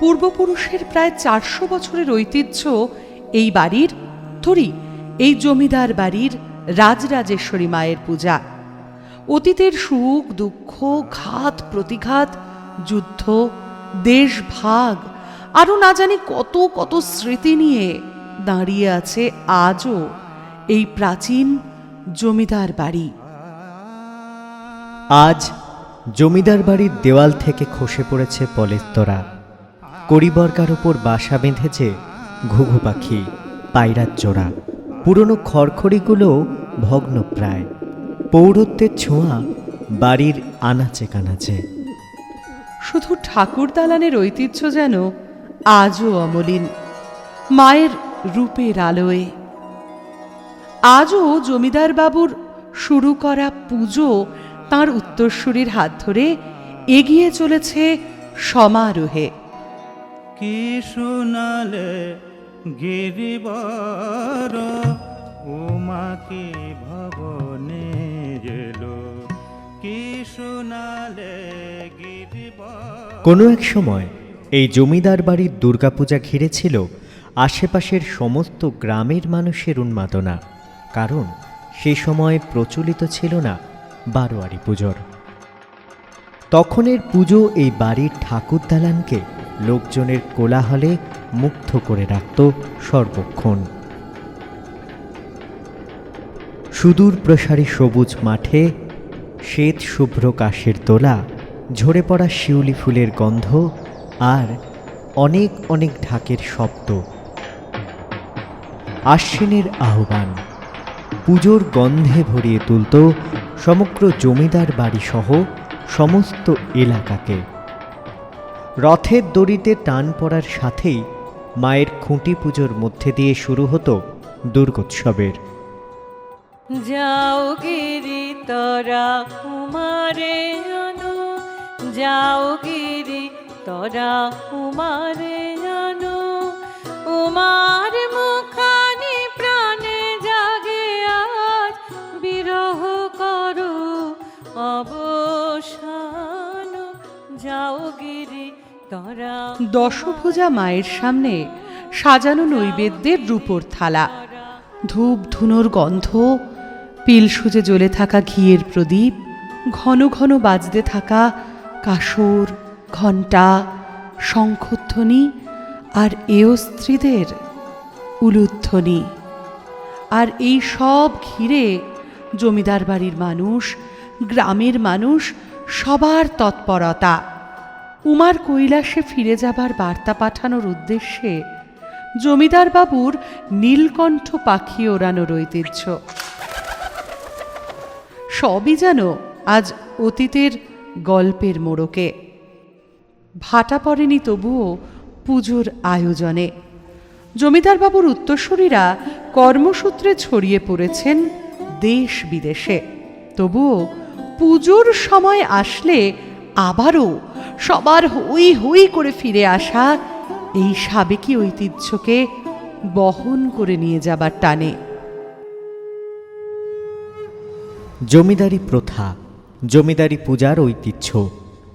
পূর্বপুরুষের প্রায় চারশো বছরের ঐতিহ্য এই বাড়ির ধরি এই জমিদার বাড়ির রাজরাজেশ্বরী মায়ের পূজা। অতীতের সুখ, দুঃখ, ঘাত, প্রতিঘাত, যুদ্ধ দেশ ভাগ আরও না জানি কত কত স্মৃতি নিয়ে দাঁড়িয়ে আছে আজও এই প্রাচীন জমিদার বাড়ি। আজ জমিদার বাড়ির দেওয়াল থেকে খসে পড়েছে পলেস্তরা। কড়িবর্গার ওপর বাসা বেঁধেছে ঘুঘু পাখি, পায়রার জোড়া পুরনো খড়খড়িগুলো ভগ্নপ্রায়। পৌরত্বের ছোঁয়া বাড়ির আনাচে কানাচে। শুধু ঠাকুর দালানের ঐতিহ্য যেন আজও অমলিন, মায়ের রূপের আলোয়। আজও জমিদার বাবুর শুরু করা পুজো তার উত্তরসূরির হাত ধরে এগিয়ে চলেছে সমারোহে। কি শুনালে গিরিবর? উমাকে ভবনে গেল? কি শুনালে কোনো এক সময় এই জমিদার বাড়ির দুর্গাপূজা ঘিরেছিল আশেপাশের সমস্ত গ্রামের মানুষের উন্মাদনা, কারণ সে সময় প্রচলিত ছিল না বারোয়ারি পুজোর। তখনের পুজো এই বাড়ির ঠাকুর দালানকে লোকজনের কোলাহলে মুগ্ধ করে রাখত সর্বক্ষণ। সুদূর প্রসারী সবুজ মাঠে শ্বেত শুভ্র কাশের তোলা, ঝরে পড়া শিউলি ফুলের গন্ধ আর অনেক অনেক ঢাকের শব্দ। আশ্বিনের আহ্বান, পুজোর গন্ধে ভরিয়ে তুলত সমগ্র জমিদার বাড়িসহ সমস্ত এলাকাকে। রথের দড়িতে টান পড়ার সাথেই মায়ের খুঁটি পুজোর মধ্যে দিয়ে শুরু হতো দুর্গোৎসবের। যাও গিরি তরা কুমারে যাও গিরি তরা উমারে দশভুজা মায়ের সামনে সাজানো নৈবেদ্যের রূপোর থালা। ধূপ ধুনোর গন্ধ, পিল সুজে জ্বলে থাকা ঘিয়ের প্রদীপ, ঘন ঘন বাজতে থাকা কাসর, ঘণ্টা, শঙ্খধ্বনি আর এও স্ত্রীদের উলুধ্বনি। আর এই সব ঘিরে জমিদার বাড়ির মানুষ, গ্রামের মানুষ সবার তৎপরতা। উমার কৈলাসে ফিরে যাবার বার্তা পাঠানোর উদ্দেশ্যে জমিদার বাবুর নীলকণ্ঠ পাখি ওড়ানোর ঐতিহ্য। সবই যেন আজ অতীতের গল্পের মোড়কে। ভাটা পড়েনি তবুও পুজোর আয়োজনে। জমিদার বাবুর উত্তরসূরিরা কর্মসূত্রে ছড়িয়ে পড়েছেন দেশ বিদেশে। তবুও পুজোর সময় আসলে আবারও সবার হই হই করে ফিরে আসা এই সাবেকি ঐতিহ্যকে বহন করে নিয়ে যাবার টানে। জমিদারি প্রথা, জমিদারি পূজার ঐতিহ্য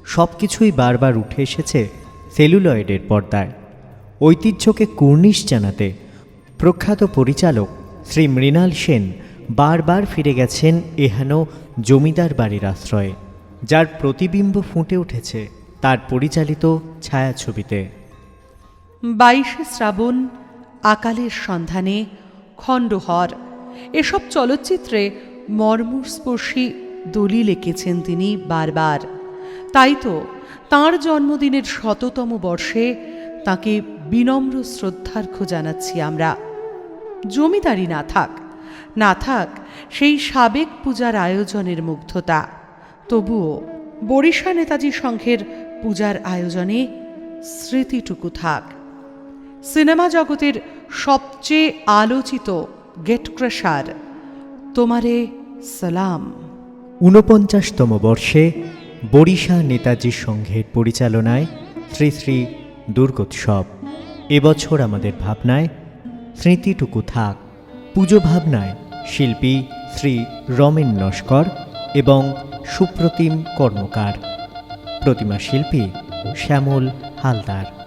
সব কিছুই বারবার উঠে এসেছে সেলুলয়েডের পর্দায়। ঐতিহ্যকে কুর্নিশ জানাতে প্রখ্যাত পরিচালক শ্রী মৃণাল সেন বারবার ফিরে গেছেন এহেন জমিদার বাড়ির আশ্রয়ে। যার প্রতিবিম্ব ফুটে উঠেছে তার পরিচালিত ছায়াছবিতে। বাইশে শ্রাবণ, আকালের সন্ধানে, খণ্ডহর। এসব চলচ্চিত্রে মর্মস্পর্শী দলিল এঁকেছেন তিনি বারবার। তাই তো তাঁর জন্মদিনের শততম বর্ষে তাকে বিনম্র শ্রদ্ধার্ঘ্য জানাচ্ছি আমরা। জমিদারি না থাক না থাক, সেই সাবেক পূজার আয়োজনের মুগ্ধতা। তবুও বরিশা নেতাজি সংঘের পূজার আয়োজনে স্মৃতিটুকু থাক। সিনেমা জগতের সবচেয়ে আলোচিত গেটক্রাশার তোমারে সালাম। ঊনপঞ্চাশতম বর্ষে বরিশা নেতাজি সংঘের পরিচালনায় শ্রী শ্রী দুর্গোৎসব। এবছর আমাদের ভাবনায় স্মৃতিটুকু থাক। পুজো ভাবনায় শিল্পী শ্রী রমেন নস্কর এবং সুপ্রতিম কর্মকার। প্রতিমা শিল্পী শ্যামল হালদার।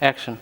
Action.